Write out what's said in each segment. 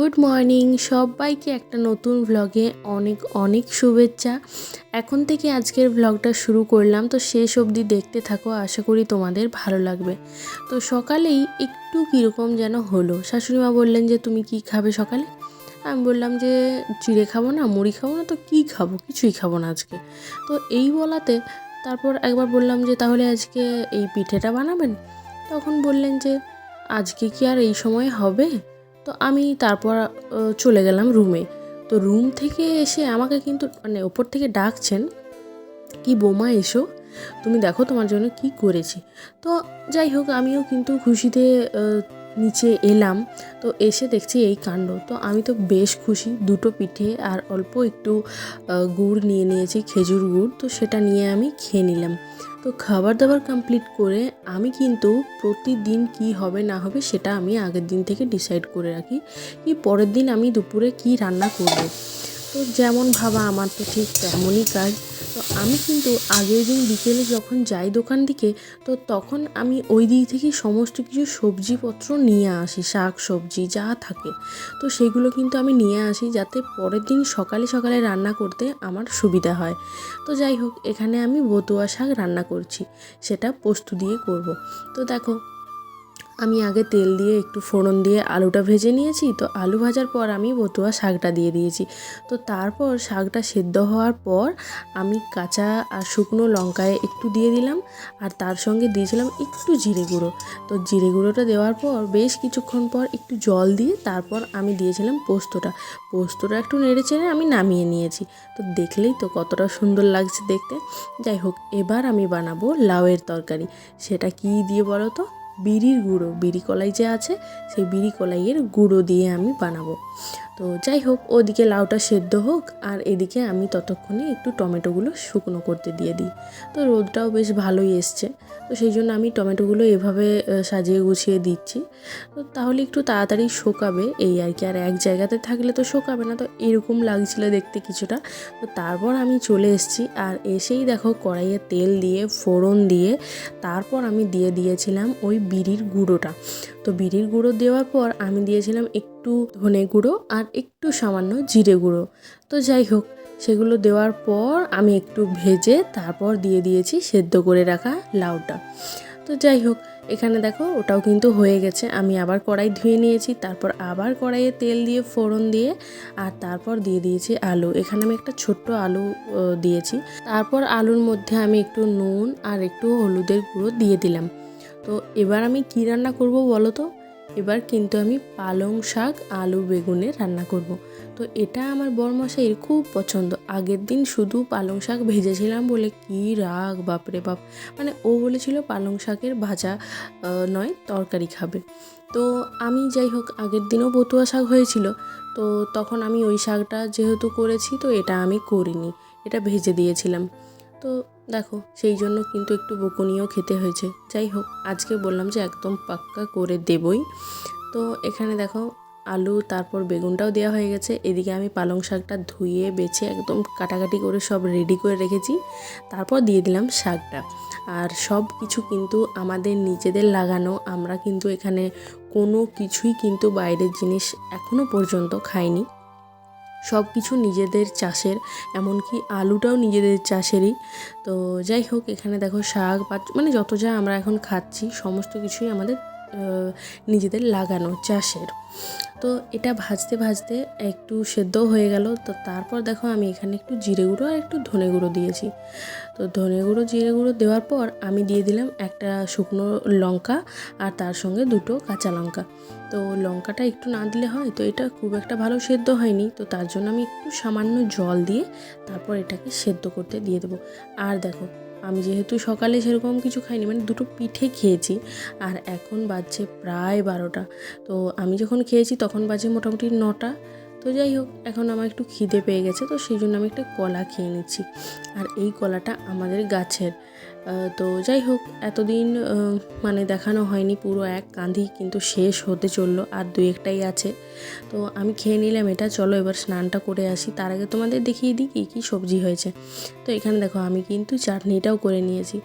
Good morning সবাইকে একটা নতুন ভ্লগে অনেক অনেক শুভেচ্ছা। এখন থেকে আজকের ভ্লগটা শুরু করলাম। তো শেষ অবধি দেখতে থাকো, আশা করি তোমাদের ভালো লাগবে। তো সকালেই একটু কীরকম যেন হলো। শাশুড়িমা বললেন যে, তুমি কি খাবে সকালে? আমি বললাম যে, চিড়ে খাব না, মুড়ি খাব না, তো কী খাব? কিছুই খাব না আজকে। তো এই বলাতে তারপর একবার বললাম যে, তাহলে আজকে এই পিঠেটা বানাবেন? তখন বললেন যে, আজকে কি আর এই সময় হবে? তো আমি তারপর চলে গেলাম রুমে। তো রুম থেকে এসে আমাকে কিন্তু মানে ওপর থেকে ডাকছেন, কি বোমা এসো? তুমি দেখো তোমার জন্য কি করেছি। তো যাই হোক, আমিও কিন্তু খুশিতে নিচে এলাম, তো এসে দেখছি এই কাণ্ড। তো আমি তো বেশ খুশি, দুটো পিঠে আর অল্প একটু গুড় নিয়ে নিয়েছি, খেজুর গুড়, তো সেটা নিয়ে আমি খেয়ে নিলাম। তো খাবার দাবার কমপ্লিট করে আমি কিন্তু প্রতিদিন কি হবে না হবে সেটা আমি আগের দিন থেকে ডিসাইড করে রাখি, কি পরের দিন আমি দুপুরে কি রান্না করব। তো যেমন ভাবা আমার তো ঠিক তেমনই কাজ। তো আমি কিন্তু আগের দিন বিকেলে যখন যাই দোকান দিকে, তো তখন আমি ওই দিক থেকে সমস্ত কিছু সবজিপত্র নিয়ে আসি শাক সবজি যা থাকে। তো সেগুলো কিন্তু আমি নিয়ে আসি যাতে পরের দিন সকালে সকালে রান্না করতে আমার সুবিধা হয়। তো যাই হোক, এখানে আমি বতুয়া শাক রান্না করছি, সেটা পোস্ত দিয়ে করব। তো দেখো আমি আগে তেল দিয়ে, একটু ফোড়ন দিয়ে আলুটা ভেজে নিয়েছি। তো আলু ভাজার পর আমি বতুয়া শাকটা দিয়ে দিয়েছি। তো তারপর শাকটা সেদ্ধ হওয়ার পর আমি কাঁচা আর শুকনো লঙ্কায় একটু দিয়ে দিলাম। আর তার সঙ্গে দিয়েছিলাম একটু জিরে গুঁড়ো। তো জিরে গুঁড়োটা দেওয়ার পর বেশ কিছুক্ষণ পর একটু জল দিয়ে তারপর আমি দিয়েছিলাম পোস্তটা। পোস্তটা একটু নেড়ে চেড়ে আমি নামিয়ে নিয়েছি। তো দেখলেই তো কতটা সুন্দর লাগছে দেখতে। যাই হোক, এবার আমি বানাবো লাউয়ের তরকারি। সেটা কি দিয়ে বলো তো? বিড়ির গুঁড়ো, বিড়ি কলাই যে আছে, সেই বিড়ি কলাইয়ের গুঁড়ো দিয়ে আমি বানাবো। তো যাই হোক, ওদিকে লাউটা সেদ্ধ হোক, আর এদিকে আমি ততক্ষণে একটু টমেটোগুলো শুকনো করতে দিয়ে দিই। তো রোদটাও বেশ ভালোই এসছে। তো সেই জন্য আমি টমেটোগুলো এভাবে সাজিয়ে গুছিয়ে দিচ্ছি। তো তাহলে একটু তাড়াতাড়ি শোকাবে এই আর কি। আর এক জায়গাতে থাকলে তো শোকাবে না, তো এরকম লাগছিল দেখতে কিছুটা। তো তারপর আমি চলে এসেছি আর এসেই দেখো কড়াইয়ে তেল দিয়ে, ফোড়ন দিয়ে, তারপর আমি দিয়ে দিয়েছিলাম ওই বিড়ির গুঁড়োটা। তো বিড়ির গুঁড়ো দেওয়ার পর আমি দিয়েছিলাম একটু ধনে গুঁড়ো আর একটু সামান্য জিরে গুঁড়ো। তো যাই হোক, সেগুলো দেওয়ার পর আমি একটু ভেজে তারপর দিয়ে দিয়েছি সেদ্ধ করে রাখা লাউটা। তো যাই হোক, এখানে দেখো ওটাও কিন্তু হয়ে গেছে। আমি আবার কড়াই ধুয়ে নিয়েছি, তারপর আবার কড়াইয়ে তেল দিয়ে, ফোড়ন দিয়ে, আর তারপর দিয়ে দিয়েছি আলু। এখানে আমি একটা ছোট্ট আলু দিয়েছি। তারপর আলুর মধ্যে আমি একটু নুন আর একটু হলুদের গুঁড়ো দিয়ে দিলাম। তো এবার আমি কী রান্না করব বলো তো? এবার কিন্তু আমি পালং শাক, আলু, বেগুনে রান্না করব। তো এটা আমার বরমশাইয়ের খুব পছন্দ। আগের দিন শুধু পালং শাক ভেজেছিলাম বলে কি রাগ, বাপরে বাপ। মানে ও বলেছিল পালং শাকের ভাজা নয়, তরকারি খাবে। তো আমি যাই হোক, আগের দিনও বতুয়া শাক হয়েছিল। তো তখন আমি ওই শাকটা যেহেতু করেছি, তো এটা আমি করিনি। এটা ভেজে দিয়েছিলাম। তো দেখো, সেই জন্য কিন্তু একটু বকুনিও খেতে হয়েছে। যাই হোক, আজকে বললাম যে একদম পাক্কা করে দেবই। তো এখানে দেখো, আলু, তারপর বেগুনটাও দেওয়া হয়ে গেছে। এদিকে আমি পালং শাকটা ধুয়ে, বেছে, একদম কাটাকাটি করে সব রেডি করে রেখেছি। তারপর দিয়ে দিলাম শাকটা। আর সব কিছু কিন্তু আমাদের নিজেদের লাগানো। আমরা কিন্তু এখানে কোনো কিছুই কিন্তু বাইরের জিনিস এখনও পর্যন্ত খাইনি। সব কিছু নিজেদের চাষের, এমনকি আলুটাও নিজেদের চাষেরই। তো যাই হোক, এখানে দেখো শাক পাত মানে যত যা আমরা এখন খাচ্ছি, সমস্ত কিছুই আমাদের নিজেদের লাগানো চাষের। তো এটা ভাজতে ভাজতে একটু সেদ্ধ হয়ে গেল। তো তারপর দেখো আমি এখানে একটু জিরে গুঁড়ো আর একটু ধনে গুঁড়ো দিয়েছি। তো ধনে গুঁড়ো, জিরে গুঁড়ো দেওয়ার পর আমি দিয়ে দিলাম একটা শুকনো লঙ্কা আর তার সঙ্গে দুটো কাঁচা লঙ্কা। তো লঙ্কাটা একটু না দিলে হয়, তো এটা খুব একটা ভালো সেদ্ধ হয়নি। তো তার জন্য আমি একটু সামান্য জল দিয়ে তারপর এটাকে সেদ্ধ করতে দিয়ে দেবো। আর দেখো আমি যেহেতু সকালে সেরকম কিছু খাইনি মানে দুটো পিঠে খেয়েছি আর এখন বাজছে প্রায় বারোটা। তো আমি যখন খেয়েছি তখন বাজে মোটামুটি নটা। তো যাই হোক, এখন আমার একটু খিদে পেয়ে গেছে, তো সেই জন্য আমি একটা কলা খেয়ে নিচ্ছি। আর এই কলাটা আমাদের গাছের। তো যাই হোক, এতদিন মানে দেখানো হয়নি পুরো এক, কাঁধি কিন্তু শেষ হতে চলল, আর দুই একটাই আছে। তো আমি খেয়ে নিলাম এটা, চলো এবার স্নানটা করে আসি। তার আগে তোমাদের দেখিয়ে দিই কী কী সবজি হয়েছে। তো এখানে দেখো, আমি কিন্তু চাটনিটাও করে নিয়েছি।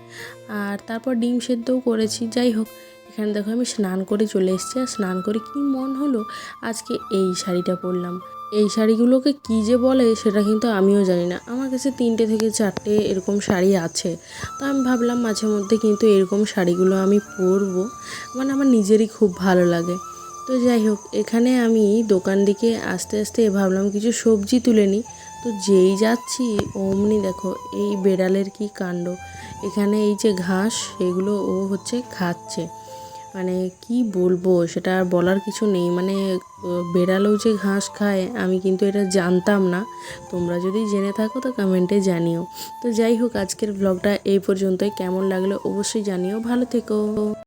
আর তারপর ডিম সেদ্ধও করেছি, যাই হোক। এখানে দেখো আমি স্নান করে চলে এসেছি আর স্নান করে কি মন হলো? আজকে এই শাড়িটা পরলাম। এই শাড়িগুলোকে কী যে বলে সেটা কিন্তু আমিও জানি না। আমার কাছে তিনটে থেকে চারটে এরকম শাড়ি আছে। তো আমি ভাবলাম মাঝে মধ্যে কিন্তু এরকম শাড়িগুলো আমি পরবো। মানে আমার নিজেরই খুব ভালো লাগে। তো যাই হোক, এখানে আমি দোকান দিকে আস্তে আস্তে ভাবলাম কিছু সবজি তুলে নিই। তো যেই যাচ্ছি, অমনি দেখো এই বেড়ালের কি কাণ্ড। এখানে এই যে ঘাস সেগুলো ও হচ্ছে খাচ্ছে। মানে কি বলব, সেটা আর বলার কিছু নেই। মানে বেড়ালেও যে ঘাস খায়, আমি কিন্তু এটা জানতাম না। তোমরা যদি জেনে থাকো তো কমেন্টে জানিও। তো যাই হোক, আজকের ব্লগটা এই পর্যন্তই। কেমন লাগল অবশ্যই জানিও। ভালো থেকো।